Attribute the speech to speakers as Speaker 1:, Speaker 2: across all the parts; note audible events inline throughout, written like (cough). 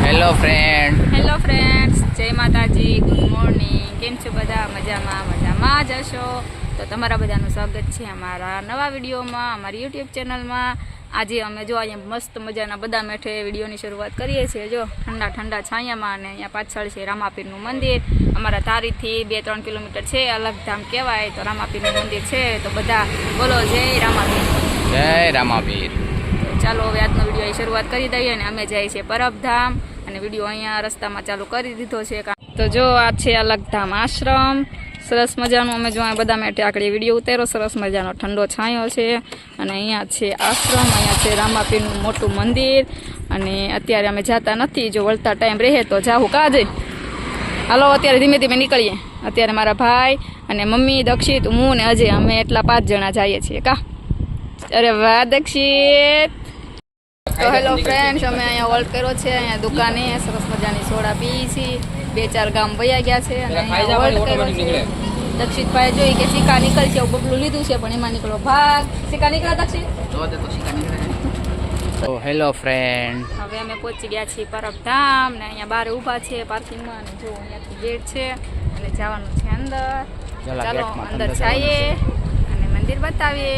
Speaker 1: Hello friend
Speaker 2: hello friends જય માતાજી good morning કેમ છો બધા? મજામાં મજામાં જ હશો? તો તમારા બધાનું સ્વાગત છે અમારા નવા વિડીયોમાં અમારી યુટ્યુબ ચેનલમાં આજે અમે જો અહીંયા મસ્ત મજાના બધા મેઠે વિડીયોની શરૂઆત કરીએ છીએ. જો ઠંડા ઠંડા છાયામાં અને અહીંયા પાછળ છે રામાપીરનું મંદિર. અમારા તારીથી બે ત્રણ કિલોમીટર છે અલગધામ કહેવાય તો રામાપીરનું મંદિર છે. તો બધા બોલો જય રામાપીર.
Speaker 1: જય રામાપીર.
Speaker 2: ચાલો હવે આજનો વીડિયો અહીં શરૂઆત કરી દઈએ અને અમે જઈએ છીએ પરબધામ અને વીડિયો અહીંયા રસ્તામાં ચાલુ કરી દીધો છે. તો જો આ છે અલગધામ આશ્રમ. સરસ મજાનું અમે જો બધા માટે આકડી વીડિયો ઉતાર્યો. સરસ મજાનો ઠંડો છાંયો છે અને અહીંયા છે આશ્રમ, અહીંયા છે રામાપીરનું મોટું મંદિર અને અત્યારે અમે જતા નથી. જો વળતા ટાઈમ રહે તો જાઉં કાજે હાલો, અત્યારે ધીમે ધીમે નીકળીએ. અત્યારે મારા ભાઈ અને મમ્મી, દક્ષિત, હું ને અજય, અમે એટલા પાંચ જણા જઈએ છીએ. કા? અરે વાહ, દક્ષિત! તો હેલો ફ્રેન્ડ્સ અમે અહીંયા હોલ્ડ કર્યો છે અહીંયા દુકાને સરસ મજાની સોડા પી છીએ બે ચાર ગામ વયા ગયા છે અને અહીંયા હોલ્ડ કર્યો છે. દક્ષિતભાઈ જોઈ કે સિક્કા નીકળશે બબલું લીધું છે પણ એમાં નીકળો ભાગ. સિક્કા નીકળ્યા દક્ષિત?
Speaker 1: તો હેલો (laughs) ફ્રેન્ડ
Speaker 2: હવે અમે પહોંચી ગયા છીએ પરબધામ ને અહીંયા બહાર ઊભા છે પાર્કિંગમાં અને જો અહીંયાથી ગેટ છે અને જવાનું છે અંદર.
Speaker 1: ચાલો,
Speaker 2: અંદર જઈએ અને મંદિર બતાવીએ.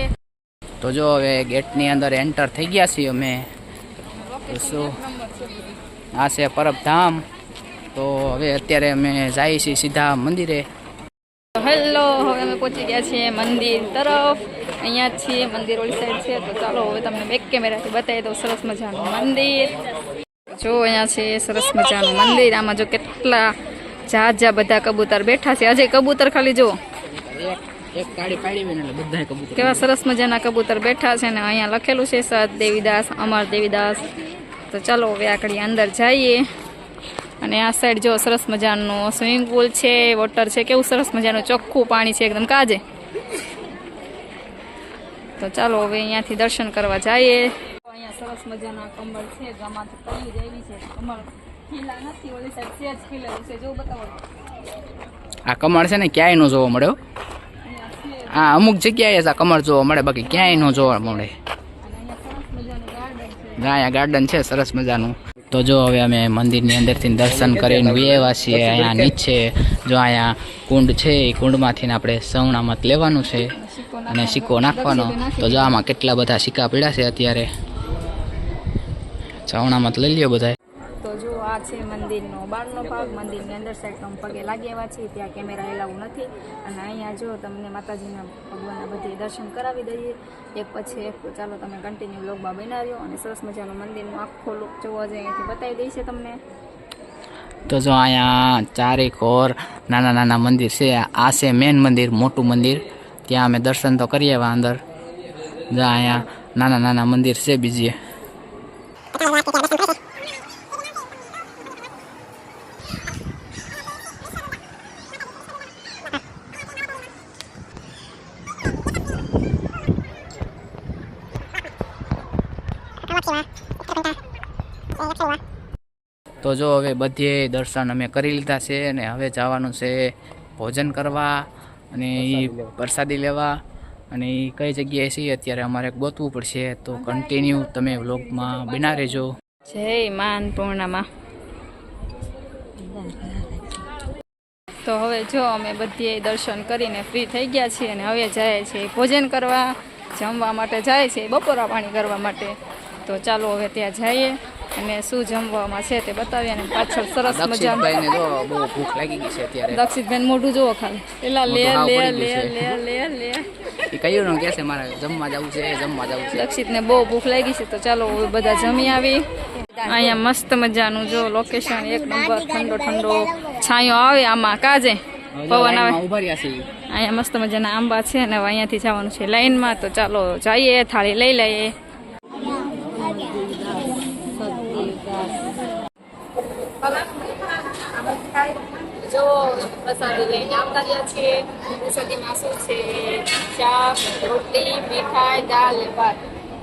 Speaker 1: તો જો હવે ગેટની અંદર એન્ટર થઈ ગયા છીએ અમે. શું? આ છે પરબધામ. તો હવે અત્યારે અમે જઈએ છીએ સીધા મંદિરે.
Speaker 2: હેલો હવે અમે પહોંચી ગયા છીએ મંદિર તરફ. અહીંયા છીએ મંદિર ઓલી સાઈડ છે. તો ચાલો હવે તમને બેક કેમેરાથી બતાવી દઉં સરસ મજાનું મંદિર. જો અહીંયા છે સરસ મજાનું મંદિર. આમાં જો કેટલા જા જા બધા કબૂતર બેઠા છે. આજે કબૂતર ખાલી જુઓ.
Speaker 1: એક ગાડી પાડી એટલે બધા કબૂતર
Speaker 2: કેવા સરસ મજાના કબૂતર બેઠા છે ને અહીંયા લખેલું છે સત દેવીદાસ અમર દેવીદાસ. તો ચાલો હવે આકડી અંદર જઈએ. અને આ સાઈડ જો સરસ મજાનું સ્વિમિંગ પુલ છે વોટર છે કેવું સરસ મજાનું ચોખ્ખું પાણી છે એકદમ કાજે. તો ચાલો હવે અહીંયાથી દર્શન કરવા જઈએ. અહીંયા સરસ મજાના કમળ છે ગામાંથી પડી રહેલી છે. કમળ ખીલા નથી ઓલી સાઈડ સેજ ખીલેલું છે. જો બતાવો.
Speaker 1: આ કમળ છે ને ક્યાંય નો જોવા મળ્યો આ અમુક જગ્યાએ જ આ કમર જોવા મળે, બાકી ક્યાંય નો જોવા મળે.
Speaker 2: અહીંયા ગાર્ડન છે,
Speaker 1: સરસ મજાનું. તો જો હવે અમે મંદિરની અંદરથી દર્શન કરીને વ્યવા છીએ, અહીંયા નીચે. જો અહીંયા કુંડ છે, એ કુંડમાંથી આપણે સવણામત લેવાનું છે અને સિક્કો નાખવાનો. તો જો આમાં કેટલા બધા સિક્કા પડ્યા છે અત્યારે. સવણામત લઈ લ્યો બધા
Speaker 2: આ છે મંદિરનો બહારનો ભાગ. મંદિરની અંદર સાઈડનો પગે લાગી આવ્યા છે ત્યાં કેમેરા એલાવું નથી. અને અહીંયા જો તમને માતાજીના ભગવાનના બધી દર્શન કરાવી દઈએ. એક પછી એક ચાલો તમે કન્ટિન્યુ બ્લોગમાં બનાવ્યો અને સરસ મજાનું મંદિરનો આખો લોક જોવો છે અહીંથી બતાવી દઈશે તમને.
Speaker 1: તો જો અહીંયા ચારેક ઓર નાના નાના મંદિર છે. આ છે મેન મંદિર, મોટું મંદિર. ત્યાં અમે દર્શન તો કરીએ અંદર. જો અહીંયા નાના નાના મંદિર છે બીજે. તો જો હવે બધે દર્શન અમે કરી લીધા છે અને હવે જવાનું છે ભોજન કરવા અને એ પ્રસાદી લેવા. અને એ કઈ જગ્યાએ છીએ અત્યારે અમારે ગોતવું પડશે તો કન્ટિન્યુ તમે વ્લોગમાં બના રહેજો.
Speaker 2: જય માન પૂર્ણમાં તો હવે જો અમે બધીએ દર્શન કરીને ફ્રી થઈ ગયા છીએ અને હવે જાય છે ભોજન કરવા જમવા માટે જાય છે બપોરા પાણી કરવા માટે. તો ચાલો હવે ત્યાં જઈએ. અને શું જમવામાં છે તે બતાવીએ અને પાછળ સરસ મજાનું
Speaker 1: જો બહુ ભૂખ લાગી ગઈ છે અત્યારે.
Speaker 2: બેન મોઢું જોવો ખાલી. પેલા લે લે લે લે લે લે.
Speaker 1: એ કયું નું કે છે મારે જમવા જવું છે જમવા જવું છે.
Speaker 2: દક્ષિતને બહુ ભૂખ લાગી છે તો ચાલો બધા જમી આવી. અહીંયા મસ્ત મજાનું જો લોકેશન એક નંબર ઠંડો ઠંડો છાંયો આવે આમાં કાજે? પવન આવે. અહીંયા મસ્ત મજાના આંબા છે અને હવે અહીંયાથી જવાનું છે લાઈનમાં તો ચાલો જઈએ થાળી લઈ લઈએ. પ્રસાદી લઈને આવતા રહ્યા છીએ પ્રસાદીમાં શું છે શાક રોટલી મીઠાઈ દાળ ભાત.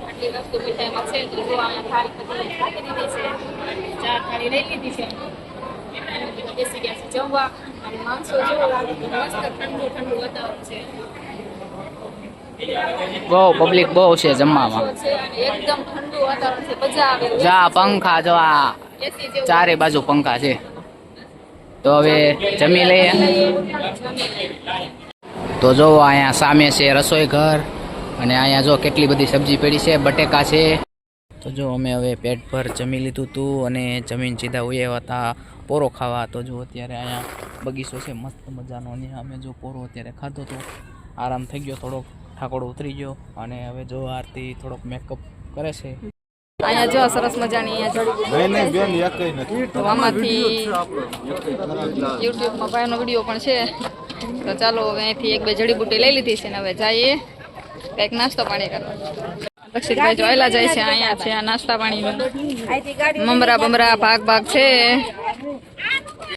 Speaker 2: આટલી વસ્તુ મીઠાઈમાં છે તો જો અહીંયા થાળી બધી રાખી દીધી છે. ચાર થાળી લઈ લીધી છે. બેસી ગયા છે જમવા અને માણસો જો મસ્ત ઠંડુ ઠંડુ વાતાવરણ છે.
Speaker 1: બહુ પબ્લિક બહુ છે જમવામાં.
Speaker 2: એકદમ ઠંડુ વાતાવરણ છે. મજા આવે.
Speaker 1: જો પંખા જો આ ચારે બાજુ પંખા છે. તો હવે જમી લઈએ. તો જો અહીંયા સામે છે રસોઈ ઘર અને અહીંયા જો કેટલી બધી સબ્જી પડી છે, બટેકા છે. તો જો અમે હવે પેટ પર જમી લીધું હતું અને જમીન સીધા ઉયા હતા પોરો ખાવા. તો જો અત્યારે અહીંયા બગીચો છે, મસ્ત મજાનો. અને અમે જો પોરો અત્યારે ખાધો તો આરામ થઈ ગયો, થોડોક ઠાકોડો ઉતરી ગયો. અને હવે જો આરતી થોડોક મેકઅપ કરે છે.
Speaker 2: અહીંયા જો સરસ મજાની અહીંયા જડીબુટ્ટી તો આમાંથી યુટ્યુબમાં ભાઈનો વીડિયો પણ છે. તો ચાલો હવે અહીંથી એક બે જડીબુટ્ટી લઈ લીધી છે ને હવે જઈએ. કંઈક નાસ્તો પાણી કરવા. રક્ષિતભાઈ જોયેલા જાય છે અહીંયા છે આ નાસ્તા પાણી મમરા બમરા ભાગ ભાગ છે.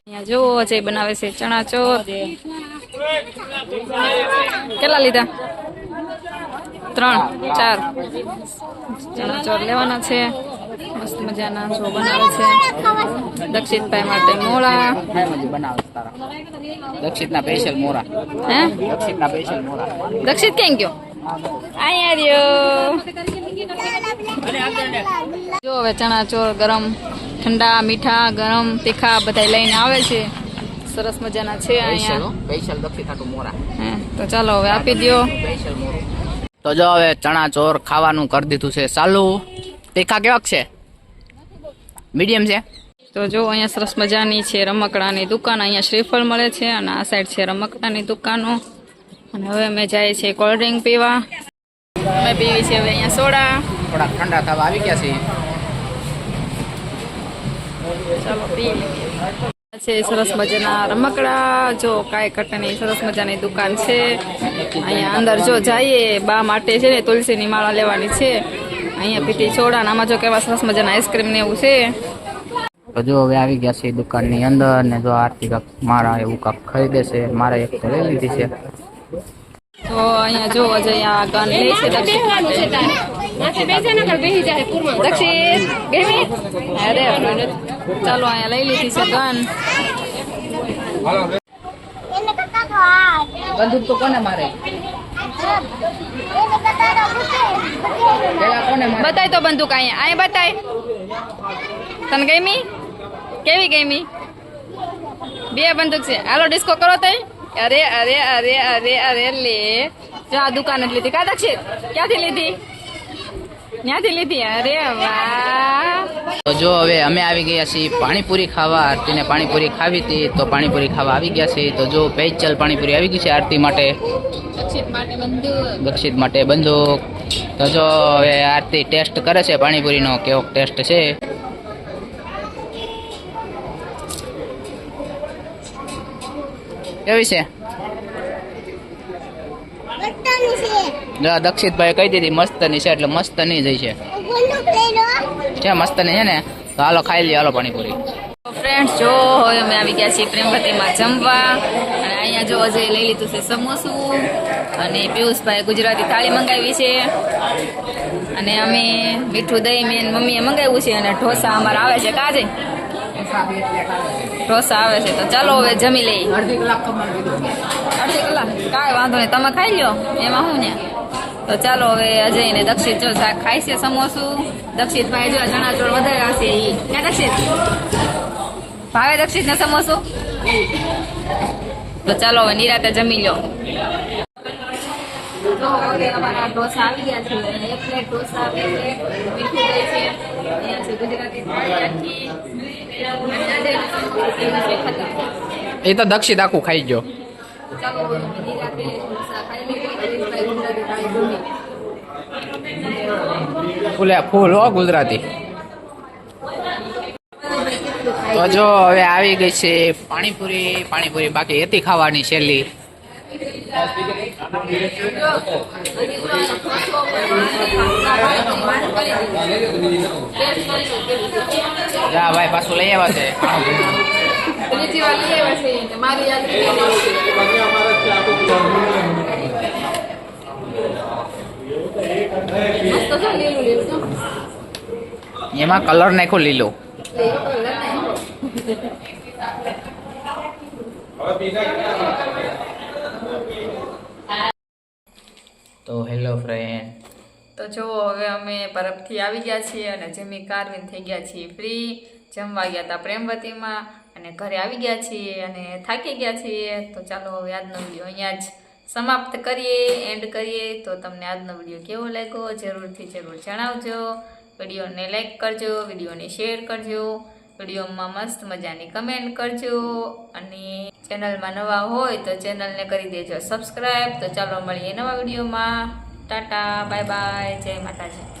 Speaker 2: અહીંયા જો જે બનાવે છે ચણા ચોર. કેટલા લીધા? ત્રણ ચાર. ચણા ચોર લેવાના છે. મસ્ત મજાના શો બનાવે છે. દક્ષિતભાઈ માટે મોળા
Speaker 1: દક્ષિત ના સ્પેશિયલ મોરા.
Speaker 2: હે?
Speaker 1: દક્ષિતના સ્પેશિયલ મોરા.
Speaker 2: દક્ષિત કેમ ગયો? અહીંયા રહ્યો. જો હવે ચણા ચોર ગરમ ઠંડા મીઠા ગરમ તીખા બધા લઈને આવે છે. સરસ મજાના છે અહીંયા.
Speaker 1: દક્ષિત
Speaker 2: તો ચાલો હવે આપી
Speaker 1: મોરો. તો જો હવે ચણા ચોર ખાવાનું કરી દીધું છે. ચાલુ તીખા કેવાક છે? મીડિયમ છે?
Speaker 2: તો જો અહીંયા સરસ મજાની છે રમકડાની દુકાન અહીંયા શ્રીફળ મળે છે અને આ સાઈડ છે રમકડાની દુકાનો. અને હવે અમે જાય છે કોલ્ડ ડ્રિંક પીવા. અમે પીવી છે હવે અહીંયા સોડા.
Speaker 1: થોડાક ઠંડા થવા આવી ગયા છે
Speaker 2: ચાલો પી લઈએ. છે, સરસ મજાના રમકડા. જો કાય કટની સરસ મજાની દુકાન છે. અહીંયા અંદર જો જઈએ, બા માટે છે ને તુલસીની માળા લેવાની છે. અહીંયા છોડા ને આમાં જો કેવા સરસ મજાના આઈસ્ક્રીમ ને એવું છે.
Speaker 1: તો જો હવે આવી ગયા છે દુકાનની અંદર ને જો આરતી કાક મારા એવું કપ ખરીદે છે, મારે એક તો લઈ લીધી છે.
Speaker 2: તો અહીંયા જો અજય આ ગન લે છે દક્ષિત દક્ષિત બેહી અરે ચાલો અહીંયા લઈ લીધી છે ગન.
Speaker 3: એને કરતા તો આ
Speaker 1: બંદૂક તો કોને મારે?
Speaker 3: એને કરતા તો પૂછે
Speaker 1: પેલા કોને મારે?
Speaker 2: બતાય તો બંદૂક અહીંયા. અહીંયા બતાય. તને ગમી? કેવી ગમી? બે બંદૂક છે. હાલો ડિસ્કો કરો તઈ. અરે અરે અરે અરે અરે લે. જો આ દુકાન જ લીધી. કા દક્ષિત ક્યાંથી લીધી? ક્યાંથી લીધી? અરે વાહ.
Speaker 1: તો જો હવે અમે આવી ગયા છીએ પાણીપુરી ખાવા. આરતીને પાણીપુરી ખાવી હતી તો પાણીપુરી ખાવા આવી ગયા છીએ. તો જો પેચલ પાણીપુરી આવી ગઈ છે આરતી માટે.
Speaker 2: દક્ષિત માટે બંદૂક.
Speaker 1: દક્ષિત માટે બંદૂક. તો જો હવે આરતી ટેસ્ટ કરે છે પાણીપુરીનો કેવો ટેસ્ટ છે. કેવી છે? જો દક્ષિતભાઈ કહી દીધી મસ્તની છે એટલે મસ્તની જઈ છે. છે મસ્તની છે ને? તો હાલો ખાઈ લઈએ હાલો પાણીપુરી.
Speaker 2: ફ્રેન્ડ્સ જો હવે અમે આવી ગયા છીએ પ્રેમવતીમાં જમવા. અને અહીંયા જો અજય લઈ લીધું છે સમોસું. અને પિયુષભાઈ ગુજરાતી થાળી મંગાવી છે. અને અમે મીઠું દહીં મેં મમ્મીએ મંગાવ્યું છે અને ઢોસા અમારા આવે છે. કાજે? ઢોસા આવે છે. તો ચાલો હવે જમી લઈએ.
Speaker 1: અડધી કલાક
Speaker 2: અડધી કલાક? કાંઈ વાંધો નહીં. તમે ખાઈ લ્યો. એમાં શું ને? તો ચાલો હવે અજય ને દક્ષિત જો ખાય છે સમોસું. દક્ષિતભાઈ જો ચણા ચોળ વધારે આવશે ક્યાં દક્ષિત? ભાવે દક્ષિત ને સમોસું? તો ચાલો હવે નિરાતે જમી લો તો હવે અમારા ઢોસા આવી ગયા છે. એક પ્લેટ ઢોસા બે પ્લેટ મીઠું છે. અહીંયા છે ગુજરાતી થાળી આખી
Speaker 1: એ તો દક્ષિત આખું ખાઈ ગયો. ફૂલે, ફૂલ હો ગુજરાતી. તો જો હવે આવી ગઈ છે પાણીપુરી પાણીપુરી બાકી હતી ખાવાની છેલ્લી. જા ભાઈ પાછું લઈ આવ્યા છે.
Speaker 2: વાર લઈ આવ્યા મારી યાદ.
Speaker 1: એમાં કલર નાખો લીલો. તો હેલો ફ્રેન્ડ
Speaker 2: તો જો હવે અમે બરફથી આવી ગયા છીએ અને જમી કારવીન થઈ ગયા છીએ ફ્રી. જમવા ગયા હતા પ્રેમવતીમાં અને ઘરે આવી ગયા છીએ અને થાકી ગયા છીએ. તો ચાલો હવે આજનો વીડિયો અહીંયા જ સમાપ્ત કરીએ એન્ડ કરીએ. તો તમને આજનો વીડિયો કેવો લાગ્યો જરૂરથી જરૂર જણાવજો. વિડીયોને લાઈક કરજો, વિડીયોને શેર કરજો, વિડીયોમાં મસ્ત મજાની કમેન્ટ કરજો. અને ચેનલમાં નવા હોય તો ચેનલને કરી દેજો સબસ્ક્રાઈબ તો ચાલો મળીએ નવા વિડીયોમાં. ટાટા બાય બાય જય માતાજી.